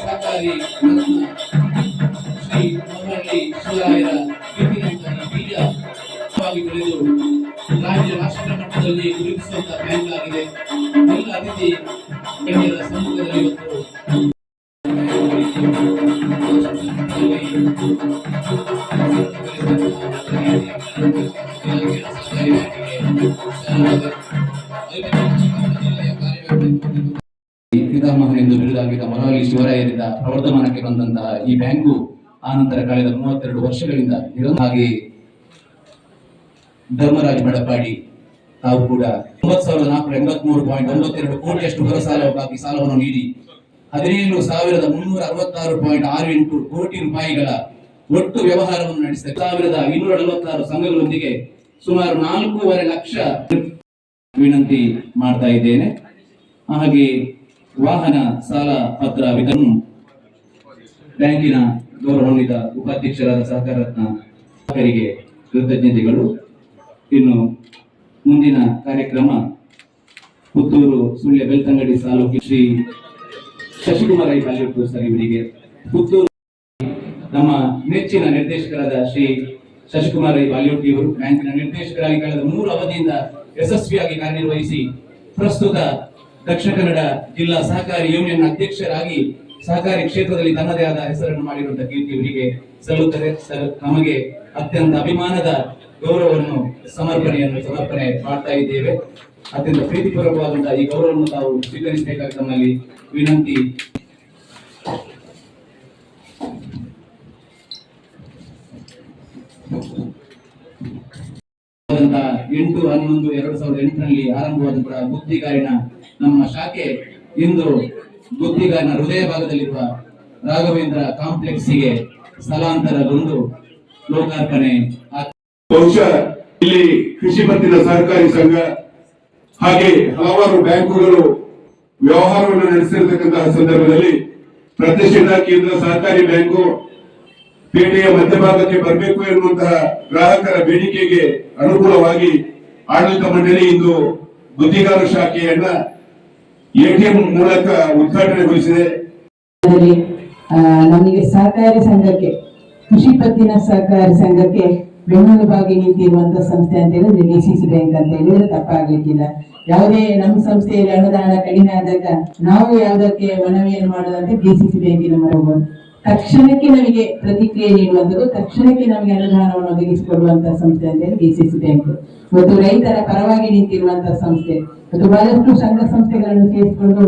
ಸಹಕಾರಿ ರತ್ನ ಶ್ರೀ ಮಮ್ಮಳ್ಳಿ ಶಿವರಾಯರ ಕೀರ್ತಿಯಂತ ಈ ಬೀಜವಾಗಿ ಬೆಳೆದು ರಾಜ್ಯ ರಾಷ್ಟ್ರ ಮಟ್ಟದಲ್ಲಿ ಗುರುತಿಸುವಂತಹ ಬ್ಯಾಂಕ್ ಆಗಿದೆ ಎಲ್ಲ ಅತಿಥಿ ಗಣ್ಯರ ಸಮ್ಮುಖದಲ್ಲಿ ಇವತ್ತು ಪಿತಾಮಹ ಎಂದು ಬಿರುದಾಗಿದ್ದ ಮರವಳ್ಳಿ ಶಿವರಾಯರಿಂದ ಪ್ರವರ್ತಮಾನಕ್ಕೆ ಬಂದಂತಹ ಈ ಬ್ಯಾಂಕು ಆನಂತರ ನಂತರ ಕಳೆದ ಮೂವತ್ತೆರಡು ವರ್ಷಗಳಿಂದ ಹಾಗೆ ಧರ್ಮರಾಜ್ ಬಡಪಾಡಿ, ತಾವು ಕೂಡ ಒಂಬತ್ತು ಸಾವಿರದ ನಾಲ್ಕುನೂರ ಎಂಬತ್ಮೂರು ಪಾಯಿಂಟ್ ಒಂಬತ್ತೆರಡು ಕೋಟಿಯಷ್ಟು ಹೊರ ಸಾಲವಾಗಿ ಸಾಲವನ್ನು ನೀಡಿ ಹದಿನೇಳು ಸಾವಿರದ ಮುನ್ನೂರ ಅರವತ್ತಾರು ಪಾಯಿಂಟ್ ಆರು ಎಂಟು ಕೋಟಿ ರೂಪಾಯಿಗಳ ಒಟ್ಟು ವ್ಯವಹಾರವನ್ನು ನಡೆಸಿದೆ ಸಾವಿರದ ಇನ್ನೂರ ನಲವತ್ತಾರು ಸಂಘಗಳೊಂದಿಗೆ ಸುಮಾರು ನಾಲ್ಕೂವರೆ ಲಕ್ಷ ವಿನಂತಿ ಮಾಡ್ತಾ ಇದ್ದೇನೆ. ಹಾಗೆ ವಾಹನ ಸಾಲ ಪತ್ರ ವಿತರಣೆ ಬ್ಯಾಂಕಿನ ಗೌರವಾನ್ವಿತ ಉಪಾಧ್ಯಕ್ಷರಾದ ಸಹಕಾರ ರತ್ನ ಕೃತಜ್ಞತೆಗಳು. ಇನ್ನು ಮುಂದಿನ ಕಾರ್ಯಕ್ರಮ ಪುತ್ತೂರು ಸುಳ್ಯ ಬೆಳ್ತಂಗಡಿ ತಾಲೂಕಿನ ಶ್ರೀ ಶಶಿಕುಮಾರ್ ಐ ಪಾಲಿಟ್ಟು ಸರ್ ಇವರಿಗೆ. ಪುತ್ತೂರು ನಮ್ಮ ನೆಚ್ಚಿನ ನಿರ್ದೇಶಕರಾದ ಶ್ರೀ ಶಶಿಕುಮಾರ್ ಐ ಬಾಲಿವುಡ್ ಅವರು ಬ್ಯಾಂಕಿನ ನಿರ್ದೇಶಕರಾಗಿ ಕಳೆದ ಮೂರು ಅವಧಿಯಿಂದ ಯಶಸ್ವಿಯಾಗಿ ಕಾರ್ಯನಿರ್ವಹಿಸಿ ಪ್ರಸ್ತುತ ದಕ್ಷಿಣ ಕನ್ನಡ ಜಿಲ್ಲಾ ಸಹಕಾರಿ ಯೂನಿಯನ್ ಅಧ್ಯಕ್ಷರಾಗಿ ಸಹಕಾರಿ ಕ್ಷೇತ್ರದಲ್ಲಿ ತನ್ನದೇ ಆದ ಹೆಸರನ್ನು ಮಾಡಿರುವಂತಹ ಕೀರ್ತಿ ಇವರಿಗೆ ಸಲ್ಲುತ್ತದೆ. ನಮಗೆ ಅತ್ಯಂತ ಅಭಿಮಾನದ ಗೌರವವನ್ನು ಸಮರ್ಪಣೆಯನ್ನು ಸಮರ್ಪಣೆ ಮಾಡ್ತಾ ಇದ್ದೇವೆ. ಅತ್ಯಂತ ಪ್ರೀತಿಪೂರ್ವಕವಾದಂತಹ ಈ ಗೌರವವನ್ನು ತಾವು ಸ್ವೀಕರಿಸಬೇಕಾಗಿ ತಮ್ಮಲ್ಲಿ ವಿನಂತಿ. ಎಂಟು ಹನ್ನೊಂದು ಎರಡು ಸಾವಿರದ ಎಂಟರಲ್ಲಿ ಆರಂಭವಾದಂತಹ ಗುತ್ತಿಗಾರಿನ ನಮ್ಮ ಶಾಖೆ ಇಂದು ಗುತ್ತಿಗಾರಿನ ಹೃದಯ ಭಾಗದಲ್ಲಿರುವ ರಾಘವೇಂದ್ರ ಕಾಂಪ್ಲೆಕ್ಸ್ಗೆ ಸ್ಥಳಾಂತರಗೊಂಡು ಲೋಕಾರ್ಪಣೆ ಬಹುಶಃ ಇಲ್ಲಿ ಕೃಷಿ ಪತ್ತಿನ ಸಹಕಾರಿ ಸಂಘ ಹಾಗೆ ಹಲವಾರು ಬ್ಯಾಂಕುಗಳು ವ್ಯವಹಾರವನ್ನು ನಡೆಸಿರ್ತಕ್ಕಂತಹ ಸಂದರ್ಭದಲ್ಲಿ ಪ್ರತಿಷ್ಠಿತ ಕೇಂದ್ರ ಸಹಕಾರಿ ಬ್ಯಾಂಕು ಪೇಟೆಯ ಮಧ್ಯಭಾಗಕ್ಕೆ ಬರಬೇಕು ಎನ್ನುವಂತಹ ಗ್ರಾಹಕರ ಬೇಡಿಕೆಗೆ ಅನುಕೂಲವಾಗಿ ಆಡಳಿತ ಮಂಡಳಿ ಇಂದು ಬುದ್ದಿಗಾರ ಶಾಖೆಯನ್ನ ಎಟಿಎಂ ಮೂಲಕ ಉದ್ಘಾಟನೆಗೊಳಿಸಿದೆ. ನಮಗೆ ಸಹಕಾರಿ ಸಂಘಕ್ಕೆ, ಕೃಷಿ ಪತ್ತಿನ ಸಹಕಾರಿ ಸಂಘಕ್ಕೆ ಬೆನ್ನೆಲುಬಾಗಿ ನಿಂತಿರುವಂತಹ ಸಂಸ್ಥೆ ಅಂತ ಹೇಳಿದ್ರೆ ಡಿಸಿಸಿ ಬ್ಯಾಂಕ್ ಅಂತ ಹೇಳಿದ್ರೆ ತಪ್ಪಾಗ್ಲಿಕ್ಕಿಲ್ಲ. ಯಾವುದೇ ನಮ್ಮ ಸಂಸ್ಥೆಯಲ್ಲಿ ಅನುದಾನ ಕಡಿಮೆ ಆದಾಗ ನಾವು ಯಾವುದಕ್ಕೆ ಮನವಿಯನ್ನು ಮಾಡೋದಂತೆ ಡಿಸಿಸಿ ಬ್ಯಾಂಕಿನ ಮರಬಹುದು ತಕ್ಷಣಕ್ಕೆ ನಮಗೆ ಪ್ರತಿಕ್ರಿಯೆ ನೀಡುವಂಥದ್ದು, ತಕ್ಷಣಕ್ಕೆ ನಮಗೆ ಅನುದಾನವನ್ನು ಒದಗಿಸಿಕೊಡುವಂತಹ ಸಂಸ್ಥೆ ಅಂತ ಹೇಳಿ ಡಿಸಿಸಿ ಬ್ಯಾಂಕ್. ಮತ್ತು ರೈತರ ಪರವಾಗಿ ನಿಂತಿರುವಂತಹ ಸಂಸ್ಥೆ, ಮತ್ತು ಬಹಳಷ್ಟು ಸಂಘ ಸಂಸ್ಥೆಗಳನ್ನು ಸೇರಿಸಿಕೊಂಡು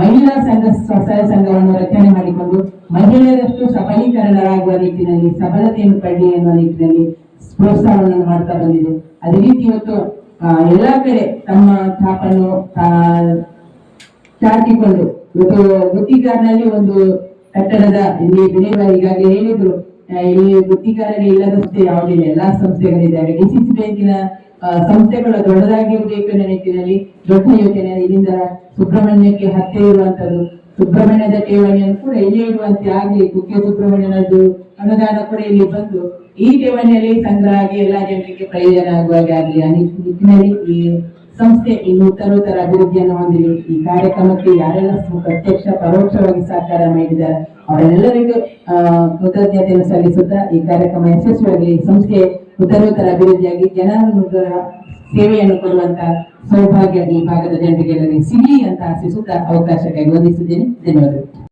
ಮಹಿಳಾ ಸಂಘ, ಸ್ವಸಹಾಯ ಸಂಘವನ್ನು ರಚನೆ ಮಾಡಿಕೊಂಡು ಮಹಿಳೆಯರಷ್ಟು ಸಬಲೀಕರಣರಾಗುವ ನಿಟ್ಟಿನಲ್ಲಿ, ಸಬಲತೆಯನ್ನು ಪಡೆಯುವ ನಿಟ್ಟಿನಲ್ಲಿ ಪ್ರೋತ್ಸಾಹವನ್ನು ಮಾಡ್ತಾ ಬಂದಿದೆ. ಅದೇ ರೀತಿ ಇವತ್ತು ಎಲ್ಲಾ ಕಡೆ ತಮ್ಮ ಛಾಪನ್ನು ಚಾಚಿಕೊಂಡು ಇವತ್ತು ಗುತ್ತಿಗಾರನಲ್ಲಿ ಒಂದು ಕಟ್ಟಡದ ಇಲ್ಲಿ ಬೆಳೆಯುವ ಈಗಾಗಲೇ ಹೇಳಿದ್ರು. ಇಲ್ಲಿ ಗುತ್ತಿಗಾರರಿಗೆ ಇಲ್ಲದ ಸಂಸ್ಥೆ ಯಾವುದಿಲ್ಲ ಎಲ್ಲಾ ಸಂಸ್ಥೆಗಳಿದ್ದಾವೆ ಡಿಸಿಸಿ ಬ್ಯಾಂಕಿನ ಆ, ಸಂಸ್ಥೆಗಳು ದೊಡ್ಡದಾಗಿರ್ಬೇಕು ಅನ್ನೋ ನಿಟ್ಟಿನಲ್ಲಿ ದೊಡ್ಡ ಯೋಜನೆ ಇಲ್ಲಿಂದ ಸುಬ್ರಹ್ಮಣ್ಯಕ್ಕೆ ಹತ್ತಿರ ಇರುವಂತದ್ದು. ಸುಬ್ರಹ್ಮಣ್ಯದ ಠೇವಣಿಯನ್ನು ಕೂಡ ಎಲ್ಲಿ ಇಡುವಂತೆ ಕುಕ್ಕೆ ಸುಬ್ರಹ್ಮಣ್ಯನದ್ದು ಅನುದಾನ ಕೂಡ ಇಲ್ಲಿ ಬಂದು ಈ ಠೇವಣಿಯಲ್ಲಿ ಸಂಗ್ರಹ ಆಗಿ ಎಲ್ಲಾ ಜನರಿಗೆ ಪ್ರಯೋಜನ ಆಗುವ ಆಗಲಿ ನಿಟ್ಟಿನಲ್ಲಿ ಈ ಸಂಸ್ಥೆ ಇನ್ನು ಉತ್ತರೋತ್ತರ ಅಭಿವೃದ್ಧಿಯನ್ನು ಹೊಂದಿದೆ. ಈ ಕಾರ್ಯಕ್ರಮಕ್ಕೆ ಯಾರೆಲ್ಲ ಪ್ರತ್ಯಕ್ಷ, ಪರೋಕ್ಷವಾಗಿ ಸಹಕಾರ ಮಾಡಿದ್ದಾರೆ ಅವರೆಲ್ಲರಿಗೂ ಕೃತಜ್ಞತೆಯನ್ನು ಸಲ್ಲಿಸುತ್ತಾ ಈ ಕಾರ್ಯಕ್ರಮ ಯಶಸ್ವಿಯಾಗಲಿ. ಸಂಸ್ಥೆ ಉತ್ತರೋತ್ತರ ಅಭಿವೃದ್ಧಿಯಾಗಿ ಜನರ ಸೇವೆಯನ್ನು ಕೊಡುವಂತ ಸೌಭಾಗ್ಯ ಈ ಭಾಗದ ಜನರಿಗೆಲ್ಲರಿಗೆ ಸಿಗಲಿ ಅಂತ ಆಶಿಸುತ್ತಾ ಅವಕಾಶಕ್ಕಾಗಿ ವಂದಿಸಿದ್ದೇನೆ ಧನ್ಯವಾದಗಳು.